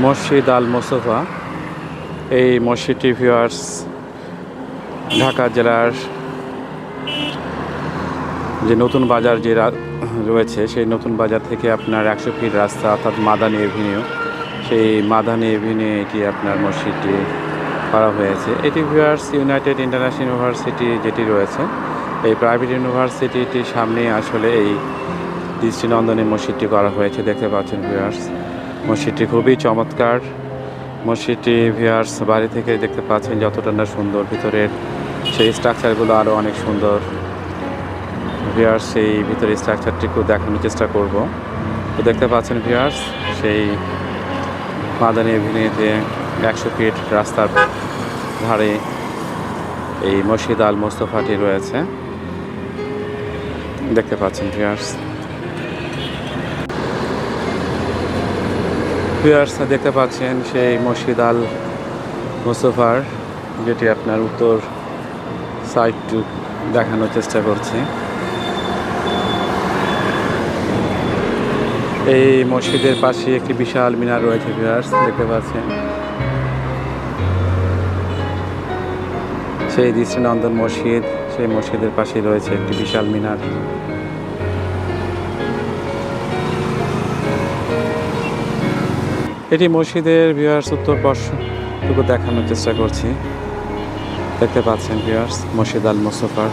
মসজিদ আল মোসফা এই মসজিদটি ভিউয়ার্স ঢাকা জেলার যে নতুন বাজার যে রয়েছে, সেই নতুন বাজার থেকে আপনার একশো ফিট রাস্তা অর্থাৎ মাদানি এভিনিউ। সেই মাদানি এভিনিউ এটি আপনার মসজিদটি করা হয়েছে। এটি ভিউয়ার্স ইউনাইটেড ইন্টারন্যাশনাল ইউনিভার্সিটি যেটি রয়েছে, এই প্রাইভেট ইউনিভার্সিটিটির সামনে আসলে এই দৃষ্টিনন্দনী মসজিদটি করা হয়েছে। দেখতে পাচ্ছেন ভিউয়ার্স মসজিদটি খুবই চমৎকার। মসজিদটি ভিয়ার্স বাড়ি থেকে দেখতে পাচ্ছেন যতটা না সুন্দর। ভিতরের সেই স্ট্রাকচারগুলো আরও অনেক সুন্দর। ভিউয়ার্স সেই ভিতরের স্ট্রাকচারটিকে দেখানোর চেষ্টা করব। তো দেখতে পাচ্ছেন ভিউয়ার্স সেই মাদানী এভিনিউতে একশো ফিট রাস্তার ধারে এই মসজিদ আল মোস্তফাটি রয়েছে। দেখতে পাচ্ছেন ভিউয়ার্স ভিউয়ার্স দেখতে পাচ্ছেন সেই মসজিদ আল মোস্তফার, যেটি আপনার উত্তর সাইডটু দেখানোর চেষ্টা করছি। এই মসজিদের পাশে একটি বিশাল মিনার রয়েছে ভিউয়ার্স, দেখতে পাচ্ছেন। সেই দৃষ্টিনন্দন মসজিদ, সেই মসজিদের পাশে রয়েছে একটি বিশাল মিনার। এটি মসজিদের ভিউয়ার্স উত্তর পার্শ্বটুকু দেখানোর চেষ্টা করছি। দেখতে পাচ্ছেন ভিউয়ার্স মসজিদ আল মোস্তফার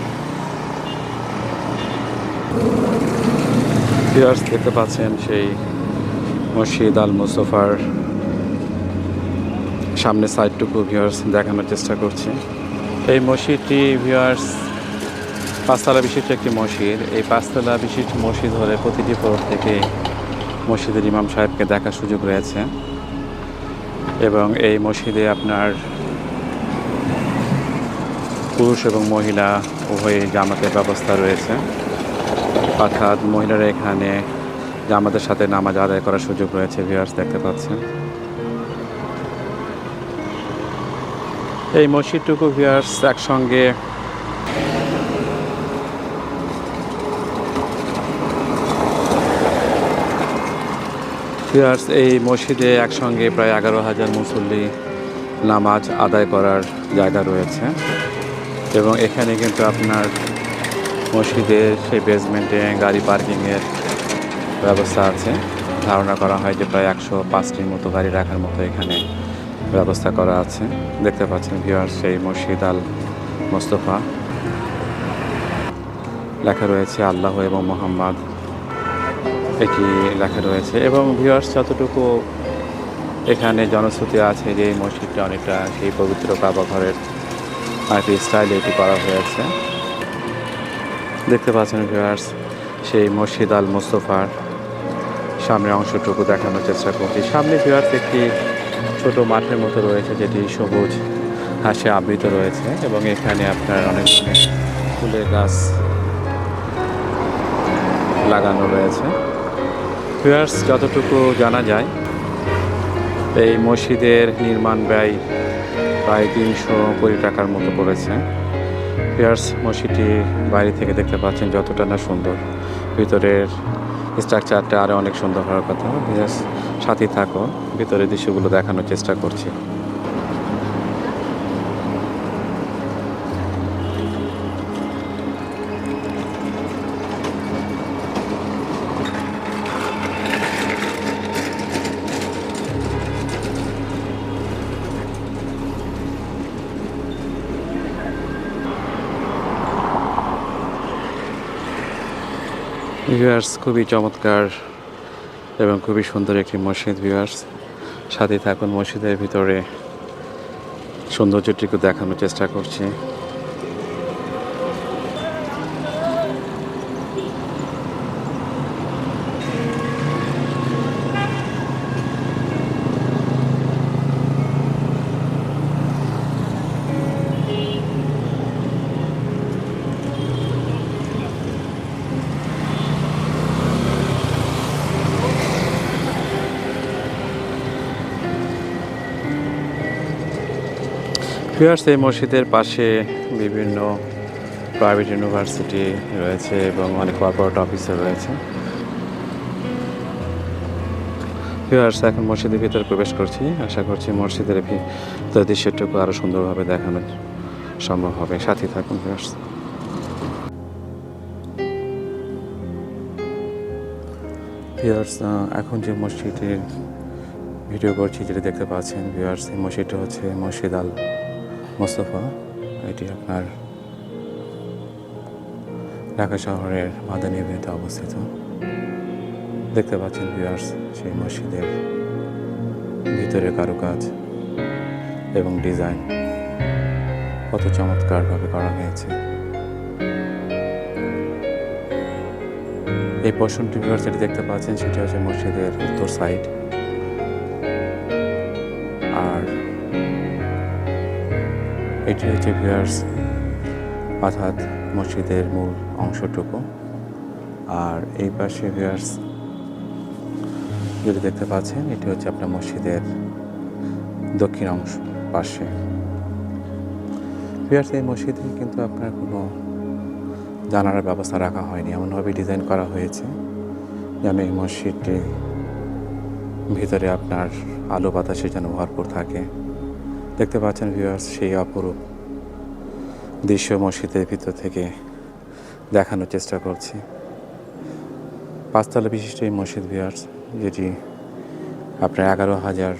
ভিউয়ার্স দেখতে পাচ্ছেন সেই মসজিদ আল মোস্তফার সামনে সাইডটুকু ভিউয়ার্স দেখানোর চেষ্টা করছি। এই মসজিদটি ভিউয়ার্স পাঁচতলা বিশিষ্ট একটি মসজিদ। এই পাঁচতলা বিশিষ্ট মসজিদ হলে প্রতিটি ফ্লোর থেকে মসজিদের ইমাম সাহেবকে দেখার সুযোগ রয়েছে। এবং এই মসজিদে আপনার পুরুষ এবং মহিলা উভয় জামাতের ব্যবস্থা রয়েছে। অর্থাৎ মহিলারা এখানে জামাতের সাথে নামাজ আদায় করার সুযোগ রয়েছে ভিউয়ার্স দেখতে পাচ্ছেন। এই মসজিদটুকু ভিউয়ার্স একসঙ্গে ভিউয়ার্স, এই মসজিদে একসঙ্গে প্রায় এগারো হাজার মুসল্লি নামাজ আদায় করার জায়গা রয়েছে এবং এখানে কিন্তু আপনার মসজিদের সেই বেসমেন্টে গাড়ি পার্কিংয়ের ব্যবস্থা আছে। ধারণা করা হয় যে প্রায় একশো পাঁচটির মতো গাড়ি রাখার মতো এখানে ব্যবস্থা করা আছে। দেখতে পাচ্ছেন ভিউয়ার্স, সেই মসজিদ আল মোস্তফা। লেখা রয়েছে, আল্লাহ এবং মোহাম্মদ এটি লেখা রয়েছে এবং ভিউয়ার্স যতটুকু এখানে জনশ্রুতি আছে যে এই মসজিদটা অনেকটা সেই পবিত্র কাবা ঘরের আরেকটি স্টাইলে এটি করা হয়েছে। দেখতে পাচ্ছেন ভিউয়ার্স সেই মসজিদ আল মোস্তফার সামনের অংশটুকু দেখানোর চেষ্টা করছি। সামনে ভিউয়ার্স একটি ছোট মাঠের মতো রয়েছে যেটি সবুজ ঘাসে আবৃত রয়েছে এবং এখানে আপনার অনেক ফুলের গাছ লাগানো রয়েছে। ভিউয়ার্স যতটুকু জানা যায়, এই মসজিদের নির্মাণ ব্যয় প্রায় তিনশো কোটি টাকার মতো পড়েছে। ভিউয়ার্স মসজিদটি বাইরে থেকে দেখতে পাচ্ছেন যতটা না সুন্দর। ভিতরের স্ট্রাকচারটা আরও অনেক সুন্দর হওয়ার কথা। ভিউয়ার্স সাথে থাকো। ভিতরের দৃশ্যগুলো দেখানোর চেষ্টা করছি। ভিউয়ার্স খুবই চমৎকার এবং খুবই সুন্দর একটি মসজিদ ভিউয়ার্স সাথে থাকুন মসজিদের ভিতরে। সৌন্দর্যটিকে দেখানোর চেষ্টা করছি। ভিউয়ার্স এই মসজিদের পাশে বিভিন্ন প্রাইভেট ইউনিভার্সিটি রয়েছে এবং অনেক কর্পোরেট অফিসও রয়েছে। ভিউয়ার্স এখন মসজিদের ভিতরে প্রবেশ করছি। আশা করছি মসজিদের ভিতর দৃশ্যটুকু আরও সুন্দরভাবে দেখানো সম্ভব হবে। সাথে থাকুন ভিউয়ার্স ভিউয়ার্স এখন যে মসজিদের ভিডিও করছি, যেটা দেখতে পাচ্ছেন ভিউয়ার্স এই মসজিদটা হচ্ছে মসজিদ আল মোস্তফা, এটি আপনার ঢাকা শহরের মাদানী এভিনিউতে অবস্থিত। দেখতে পাচ্ছেন ভিউয়ার্স সেই মসজিদের ভিতরে কারুকাজ এবং ডিজাইন কত চমৎকারভাবে করা হয়েছে। এই পোর্শনটি ভিউয়ার্স দেখতে পাচ্ছেন, সেটি হচ্ছে মসজিদের উত্তর সাইড এটি হচ্ছে ভিউয়ার্স, অর্থাৎ মসজিদের মূল অংশটুকু। আর এই পাশে ভিউয়ার্স, যেটি দেখতে পাচ্ছেন, এটি হচ্ছে আপনার মসজিদের দক্ষিণ অংশ পাশে। ভিউয়ার্স, এই মসজিদে কিন্তু আপনার কোনো জানালার ব্যবস্থা রাখা হয়নি। এমনভাবে ডিজাইন করা হয়েছে যেন এই মসজিদটি ভিতরে আপনার আলো বাতাসে যেন ভরপুর থাকে। দেখতে পাচ্ছেন ভিউয়ার্স সেই অপরূপ দৃশ্য মসজিদের ভিতর থেকে দেখানোর চেষ্টা করছি। পাঁচতলা বিশিষ্ট এই মসজিদ ভিউয়ার্স যেটি আপনার এগারো হাজার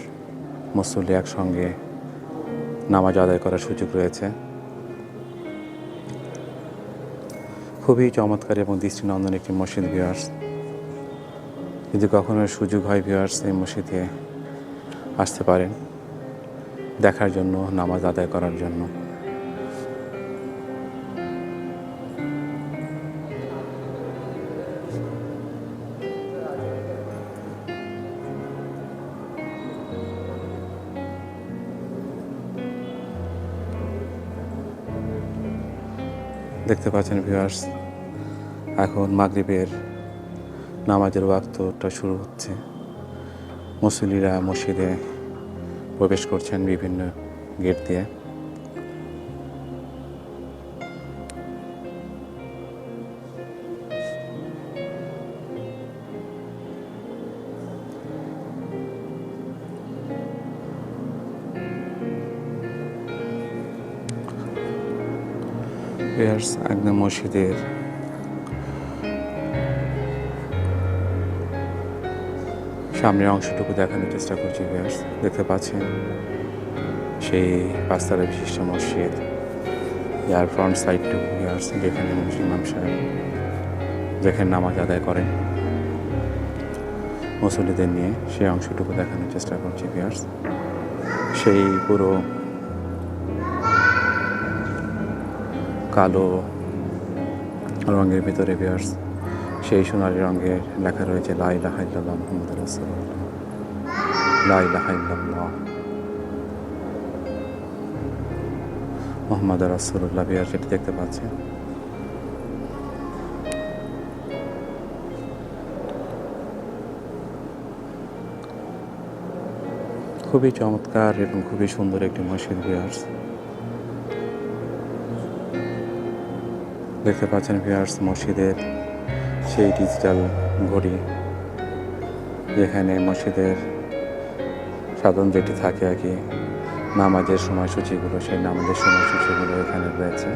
মুসল্লি একসঙ্গে নামাজ আদায় করার সুযোগ রয়েছে। খুবই চমৎকার এবং দৃষ্টিনন্দন একটি মসজিদ ভিউয়ার্স যদি কখনো সুযোগ হয় ভিউয়ার্স এই মসজিদে আসতে পারেন। দেখার জন্য, নামাজ আদায় করার জন্য। দেখতে পাচ্ছেন ভিউয়ার্স এখন মাগরিবের নামাজের ওয়াক্তটা শুরু হচ্ছে। মুসলিরা মসজিদে প্রবেশ করছেন বিভিন্ন গেট দিয়ে। একদম মসজিদের সামনের অংশটুকু দেখানোর চেষ্টা করছি ভিউয়ার্স দেখতে পাচ্ছেন সেই পাঁচতলা বিশিষ্ট মসজিদ, যার ফ্রন্ট সাইডটুকু ভিউয়ার্স যেখানে ইমাম সাহেব, যেখানে নামাজ আদায় করেন। মুসল্লিদের নিয়ে সেই অংশটুকু দেখানোর চেষ্টা করছি ভিউয়ার্স সেই পুরো কালো রঙের ভিতরে বিয়ার্স সেই সোনালি রঙের লেখা রয়েছে লাই লাহাইল্লাহ মোহাম্মদ রাসুল্লাহ লাই লাহাইল্লাহ মোহাম্মদ রাসুল্লাহ বিয়ার যেটি দেখতে পাচ্ছেন। খুবই চমৎকার এবং খুবই সুন্দর একটি মসজিদ বিয়ার্স দেখতে পাচ্ছেন ভিয়ার্স মসজিদের সেই ডিজিটাল ঘড়ি যেখানে মসজিদের সাধন যেটি থাকে আর কি, নামাজের সময়সূচিগুলো, সেই নামাজের সময়সূচিগুলো এখানে রয়েছে।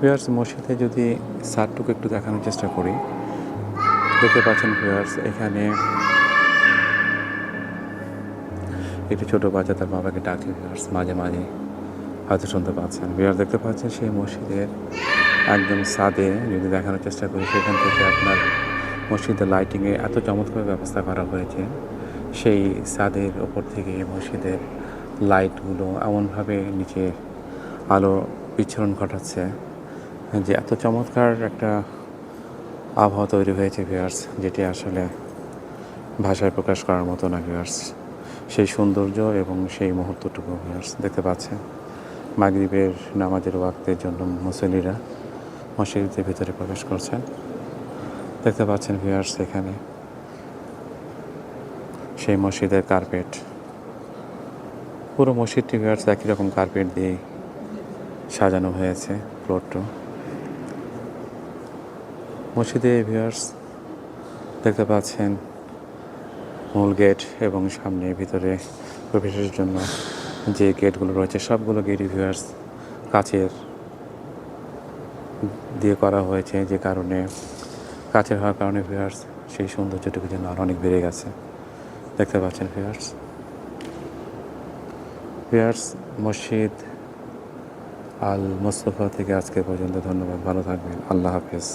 ভিউয়ার্স, মসজিদে যদি সারটুকু একটু দেখানোর চেষ্টা করি। দেখতে পাচ্ছেন ভিউয়ার্স, এখানে একটি ছোট বাচ্চা তার বাবাকে ডাকে ভিউয়ার্স মাঝে মাঝে হয়তো শুনতে পাচ্ছেন। ভিউয়ার দেখতে পাচ্ছেন সেই মসজিদের একদম সাদে যদি দেখানোর চেষ্টা করি, সেখান থেকে আপনার মসজিদের লাইটিংয়ে এত চমৎকার ব্যবস্থা করা হয়েছে। সেই সাদের ওপর থেকে মসজিদের লাইটগুলো এমনভাবে নিচে আলো বিচ্ছরণ ঘটাচ্ছে যে এত চমৎকার একটা আবহাওয়া তৈরি হয়েছে ভিউয়ার্স যেটি আসলে ভাষায় প্রকাশ করার মতো না ভিউয়ার্স সেই সৌন্দর্য এবং সেই মুহূর্তটুকু দেখতে পাচ্ছেন। মাগরিবের নামাজের ওয়াক্তের জন্য মুসল্লিরা মসজিদের ভিতরে প্রবেশ করছেন। দেখতে পাচ্ছেন ভিউয়ার্স এখানে সেই মসজিদের কার্পেট পুরো মসজিদটি ভিউয়ার্স একই রকম কার্পেট দিয়ে সাজানো হয়েছে প্লটটা মসজিদে ভিউয়ার্স দেখতে পাচ্ছেন মূল গেট এবং সামনে ভিতরে প্রবেশের জন্য যে গেটগুলো রয়েছে সবগুলো গেট ভিউয়ার্স কাচের দিয়ে করা হয়েছে যে কারণে কাচের হওয়ার কারণে ভিউয়ার্স সেই সৌন্দর্যটুকু যেন আরও অনেক বেড়ে গেছে। দেখতে পাচ্ছেন ভিউয়ার্স ভিউয়ার্স মসজিদ আল মোস্তফা থেকে আজকে পর্যন্ত ধন্যবাদ। ভালো থাকবেন। আল্লাহ হাফেজ।